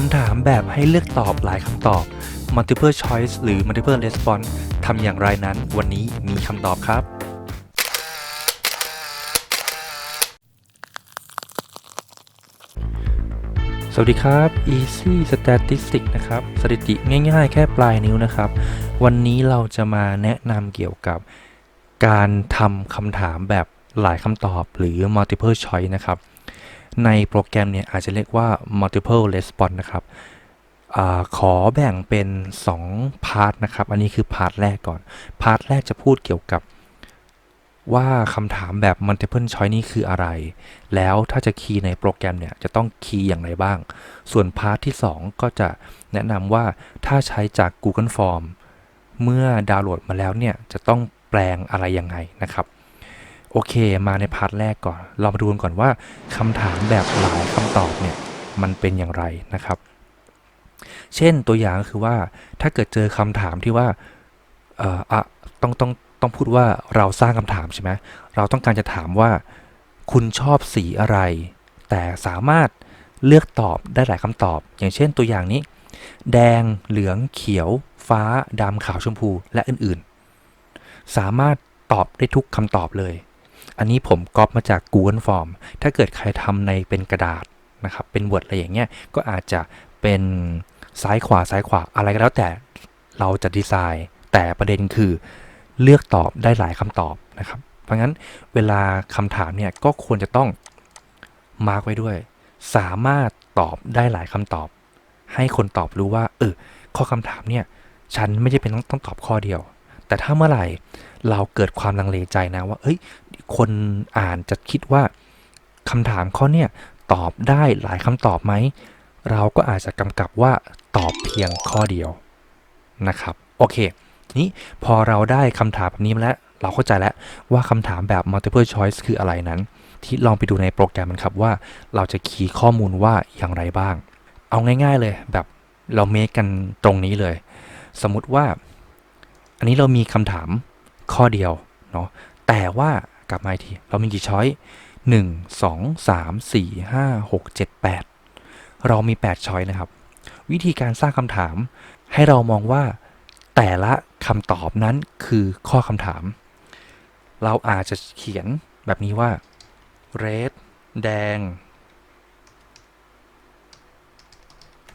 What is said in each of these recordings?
คำถามแบบให้เลือกตอบหลายคำตอบ multiple choice หรือ multiple response ทำอย่างไรนั้นวันนี้มีคำตอบครับ สวัสดีครับ Easy Statistics นะครับ สถิติง่ายๆ แค่ปลายนิ้วนะครับ วันนี้เราจะมาแนะนำเกี่ยวกับการทำคำถามแบบหลายคำตอบหรือ multiple choice นะครับ ในโปรแกรมเนี่ยอาจจะเรียกว่า multiple response นะครับอขอแบ่งเป็น 2 พาร์ทนะครับ อันนี้คือพาร์ทแรกก่อน พาร์ทแรกจะพูดเกี่ยวกับว่าคำถามแบบ multiple choice นี่คืออะไร แล้วถ้าจะคีย์ในโปรแกรมเนี่ยจะต้องคีย์อย่างไรบ้าง ส่วนพาร์ทที่ 2 ก็จะแนะนำว่าถ้าใช้จาก Google Form เมื่อดาวน์โหลดมาแล้วเนี่ยจะต้องแปลงอะไรยังไงนะครับ โอเค มาในพาร์ทแรกก่อน เรามาดูกันก่อนว่าคำถามแบบหลายคำตอบเนี่ยมันเป็นอย่างไรนะครับ เช่นตัวอย่างก็คือว่าถ้าเกิดเจอคำถามที่ว่าเอ่ออะต้องต้องต้องพูดว่าเราสร้างคำถามใช่ไหมเราต้องการจะถามว่า คุณชอบสีอะไร แต่สามารถเลือกตอบได้หลายคำตอบ อย่างเช่นตัวอย่างนี้ แดงเหลืองเขียว ฟ้าดำขาวชมพูและอื่นๆ สามารถตอบได้ทุกคำตอบเลย อันนี้ผมก๊อปมาจาก Google Form ถ้าเกิดใครทำในเป็นกระดาษนะครับ เป็น Word อะไรอย่างเงี้ย ก็อาจจะเป็นซ้ายขวาซ้ายขวาอะไรก็แล้วแต่เราจะดีไซน์ แต่ประเด็นคือเลือกตอบได้หลายคำตอบนะครับ เพราะงั้นเวลาคำถามเนี่ยก็ควรจะต้องมาร์กไว้ด้วย สามารถตอบได้หลายคำตอบ ให้คนตอบรู้ว่าเออข้อคำถามเนี่ยฉันไม่จำเป็นต้องต้องตอบข้อเดียว แต่ถ้าเมื่อไหร่เราเกิดความลังเลใจนะว่า เอ้ย คนอ่านจะคิดว่าคำถามข้อเนี่ยตอบได้หลายคำตอบไหม เราก็อาจจะกำกับว่าตอบเพียงข้อเดียวนะครับ โอเค ทีนี้พอเราได้คำถามแบบนี้มาแล้ว เราเข้าใจแล้วว่าคำถามแบบ multiple choice คืออะไรนั้น ที่ลองไปดูในโปรแกรมมันครับว่าเราจะคีย์ข้อมูลว่าอย่างไรบ้าง เอาง่าย ๆเลยแบบเราเมคกันตรงนี้เลย สมมุติว่า อันนี้เรามีคำถามข้อเดียวเนาะแต่ว่ากลับมาอีกที เรามีกี่ช้อยหนึ่งสองสามสี่ห้าหกเจ็ดแปดเรามี 8 ช้อยนะครับ วิธีการสร้างคำถาม ให้เรามองว่าแต่ละคำตอบนั้นคือข้อคำถาม เราอาจจะเขียนแบบนี้ว่า red แดง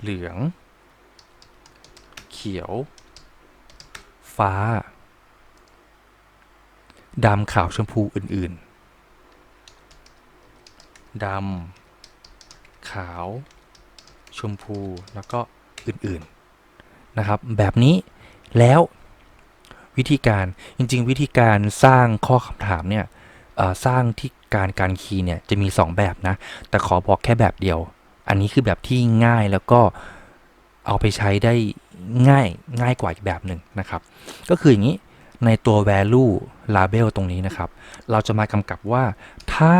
เหลือง เขียว ฟ้าดำขาวชมพูอื่น ๆ ดำขาว ชมพูแล้วก็อื่น ๆ นะครับ แบบนี้แล้ววิธีการจริง ๆ วิธีการสร้างข้อคำถามเนี่ยสร้างที่การการคีย์เนี่ยจะมี 2 แบบนะ แต่ขอบอกแค่แบบเดียว อันนี้คือแบบที่ง่ายแล้วก็ เอาไปใช้ได้ง่ายง่ายกว่าอีกแบบหนึ่งนะครับ ก็คืออย่างนี้ในตัว value label ตรงนี้นะครับ เราจะมากำกับว่าถ้า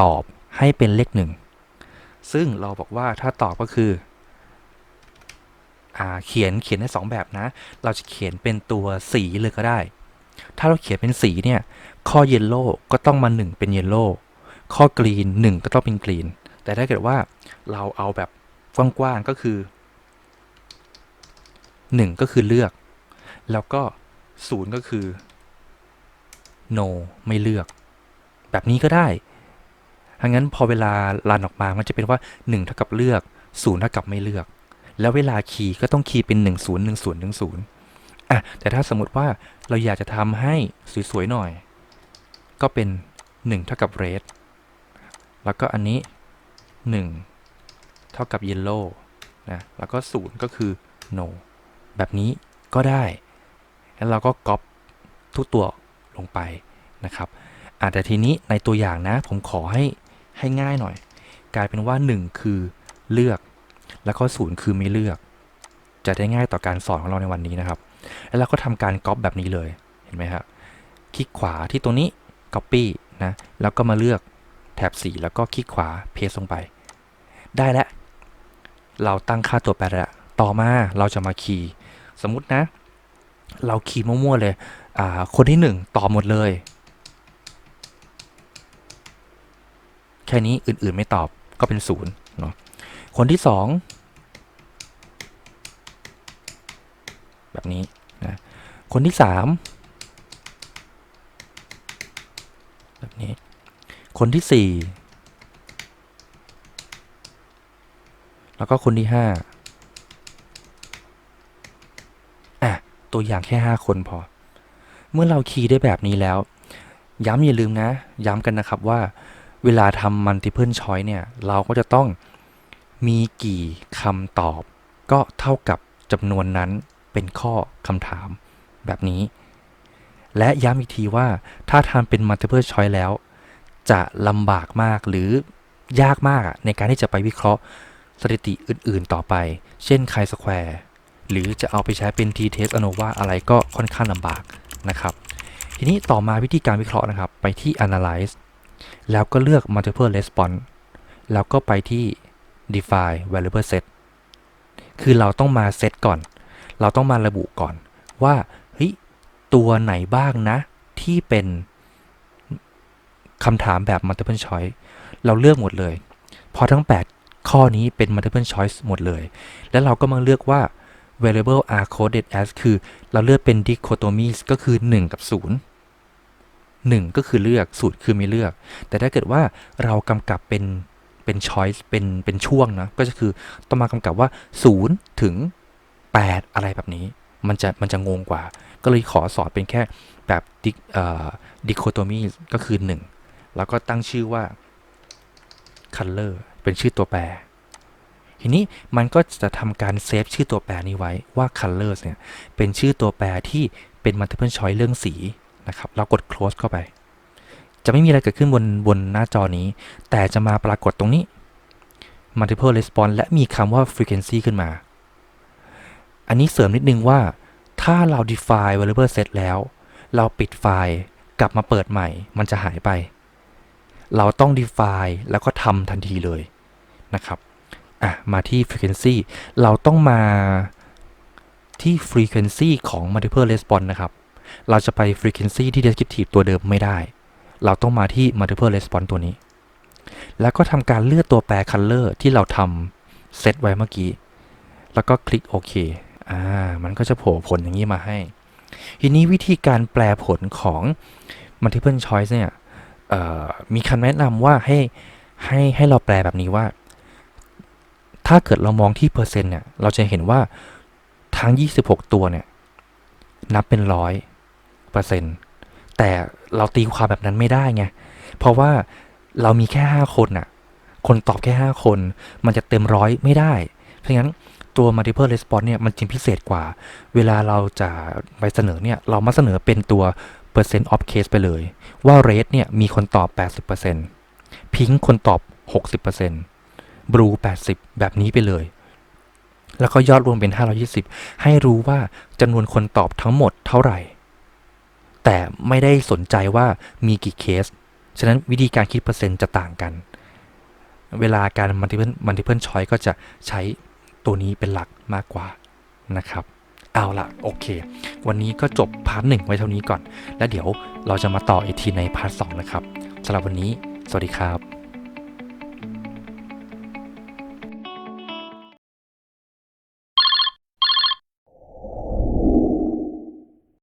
ตอบให้เป็นเลขหนึ่งซึ่งเราบอกว่าถ้าตอบก็คืออ่าเขียนเขียนได้สองแบบนะ เราจะเขียนเป็นตัวสีเลยก็ได้ ถ้าเราเขียนเป็นสีเนี่ย ข้อเยลโล่ก็ต้องมา 1 เป็นเยลโล่ ข้อกรีน 1 ก็ต้องเป็นกรีน แต่ถ้าเกิดว่าเราเอาแบบกว้างๆก็คือ 1 ก็คือเลือก แล้วก็ 0 ก็คือ no ไม่เลือก แบบนี้ก็ได้ทั้งนั้นพอเวลารันออกมามันจะเป็นว่า 1 เท่ากับเลือก 0 เท่ากับไม่เลือก แล้วเวลาคีย์ก็ต้องคีย์เป็น 1 0 1 0 1 0อะแต่ถ้าสมมติว่าเราอยากจะทำให้สวยๆหน่อย ก็เป็น 1 เท่ากับ red แล้วก็อันนี้ 1 เท่ากับ yellow นะ แล้วก็ 0 ก็คือ no แบบนี้ก็ได้ แล้วเราก็ก๊อปทุกตัวลงไปนะครับอาแต่ทีนี้ในตัวอย่างนะ ผมขอให้ให้ง่ายหน่อย กลายเป็นว่า 1 คือเลือก แล้วก็ 0 คือไม่เลือก จะได้ง่ายต่อการสอนของเราในวันนี้นะครับ แล้วเราก็ทำการก๊อปแบบนี้เลยเห็นไหมครับคลิกขวาที่ตัวนี้ Copy นะแล้วก็มาเลือกแถบสีแล้วก็คลิกขวา Paste ลงไป ได้แล้ว เราตั้งค่าตัวแปรแล้วต่อมาเราจะมาคีย์ สมมตินะ เราขีดมั่วๆเลย คนที่ 1 ต่อหมดเลย แค่นี้อื่นๆไม่ตอบก็เป็นศูนย์เนาะคนที่ 2 แบบนี้นะคนที่ 3 แบบนี้ คนที่ 4 แล้วก็คนที่ 5 ตัวอย่างแค่ห้าคนพอ เมื่อเราคีย์ได้แบบนี้แล้ว ย้ำอย่าลืมนะ ย้ำกันนะครับว่า เวลาทำ multiple choice เนี่ย เราก็จะต้องมีกี่คำตอบ ก็เท่ากับจำนวนนั้นเป็นข้อคำถามแบบนี้ และย้ำอีกทีว่าถ้าทำเป็น multiple choice แล้ว จะลำบากมากหรือยากมากในการที่จะไปวิเคราะห์สถิติอื่นๆต่อไป เช่น chi square หรือจะเอาไปใช้เป็น t-test ANOVA อะไรก็ค่อนข้างลำบากนะครับ ทีนี้ต่อมาวิธีการวิเคราะห์นะครับ ไปที่ analyze แล้วก็เลือก multiple response แล้วก็ไปที่ define variable set คือเราต้องมาเซตก่อน เราต้องมาระบุก่อนว่าเฮ้ยตัวไหนบ้างนะ ที่เป็นคำถามแบบ multiple choice เราเลือกหมดเลย พอทั้ง 8 ข้อนี้เป็น multiple choice หมดเลย แล้วเราก็มาเลือกว่า variable are coded as คือเราเลือกเป็น dichotomies ก็คือ 1 กับ 0 1 ก็คือเลือก0คือไม่เลือก แต่ถ้าเกิดว่าเรากำกับเป็นเป็น choice เป็นเป็นช่วงนะก็จะคือต้องมากำกับว่า 0 ถึง 8 อะไรแบบนี้ มันจะมันจะงงกว่า ก็เลยขอสอนเป็นแค่แบบ dic เอ่อ dichotomy ก็คือ 1 แล้วก็ตั้งชื่อว่า color เป็นชื่อตัวแปร ทีนี้มันก็จะทำการเซฟชื่อตัวแปรนี้ไว้ว่า colors เนี่ยเป็นชื่อตัวแปรที่เป็น multiple choice เรื่องสีนะครับเรากด close เข้าไป จะไม่มีอะไรเกิดขึ้นบนบนหน้าจอนี้ แต่จะมาปรากฏตรงนี้ multiple response และมีคำว่า frequency ขึ้นมา อันนี้เสริมนิดนึงว่า ถ้าเรา define variable set แล้ว เราปิดไฟล์กลับมาเปิดใหม่ มันจะหายไป เราต้อง define แล้วก็ทำทันทีเลยนะครับ อะ มาที่ frequency เราต้องมาที่ frequency ของ multiple response นะครับ เราจะไป frequency ที่ descriptive ตัวเดิมไม่ได้ เราต้องมาที่ multiple response ตัวนี้ แล้วก็ทำการเลือกตัวแปร color ที่เราทำเซตไว้เมื่อกี้ แล้วก็คลิกโอเคอ่า มันก็จะโผล่ผลอย่างนี้มาให้ ทีนี้วิธีการแปลผลของ multiple choice เนี่ยมีคำแนะนำว่าให้ให้ให้เราแปลแบบนี้ว่า ถ้าเกิดเรามองที่เปอร์เซ็นต์เนี่ย เราจะเห็นว่าทั้ง 26 ตัวเนี่ย นับเป็นร้อยเปอร์เซ็นต์แต่เราตีความแบบนั้นไม่ได้ไง เพราะว่าเรามีแค่ 5 คนน่ะ คนตอบแค่ 5 คน มันจะเต็มร้อยไม่ได้ เพราะงั้นตัว multiple response เนี่ย มันจึงพิเศษกว่า เวลาเราจะไปเสนอเนี่ย เรามาเสนอเป็นตัว percent of case ไปเลย ว่า red เนี่ย มีคนตอบ 80% pink คนตอบ 60% blue 80 แบบนี้ไปเลย แล้วก็ยอดรวมเป็น 520 ให้รู้ว่าจำนวนคนตอบทั้งหมดเท่าไหร่ แต่ไม่ได้สนใจว่ามีกี่เคส ฉะนั้นวิธีการคิดเปอร์เซ็นต์จะต่างกัน เวลาการ multiple multiple choice ก็จะใช้ตัวนี้เป็นหลักมากกว่านะครับเอาละโอเค วันนี้ก็จบพาร์ทหนึ่งไว้เท่านี้ก่อน แล้วเดี๋ยวเราจะมาต่ออีกทีในพาร์ทสองนะครับสำหรับวันนี้ สวัสดีครับ